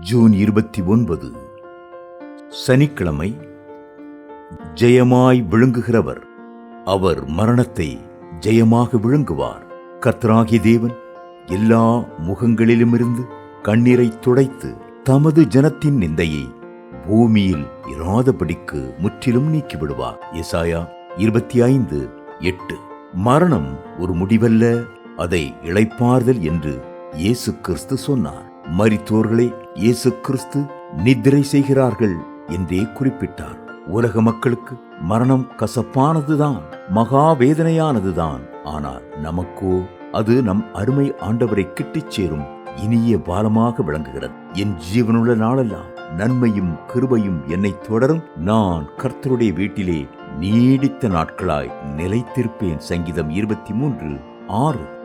June இருபத்தி ஒன்பது சனிக்கிழமை ஜெயமாய் விழுங்குகிறவர். அவர் மரணத்தை ஜெயமாக விழுங்குவார். கர்த்தராகி தேவன் எல்லா முகங்களிலுமிருந்து கண்ணீரை துடைத்து தமது ஜனத்தின் நிந்தையை பூமியில் இராதபடிக்கு முற்றிலும் நீக்கிவிடுவார். எசாயா இருபத்தி ஐந்து எட்டு. மரணம் ஒரு முடிவல்ல அதை இழைப்பார்தல் என்று இயேசு கிறிஸ்து சொன்னார். மரித்தோர்களை இயேசு கிறிஸ்து நித்திரை செய்கிறார்கள் என்றே குறிப்பிட்டார். உலக மக்களுக்கு மரணம் கசப்பானதுதான் மகா வேதனையானதுதான். ஆனால் நமக்கோ அது நம் அருமை ஆண்டவரை கிட்டிச் சேரும் இனிய பாலமாக விளங்குகிறது. என் ஜீவனுள்ள நாளெல்லாம் நன்மையும் கிருபையும் என்னை தொடரும். நான் கர்த்தருடைய வீட்டிலே நீடித்த நாட்களாய் நிலைத்திருப்பேன். சங்கீதம் இருபத்தி மூன்று ஆறு.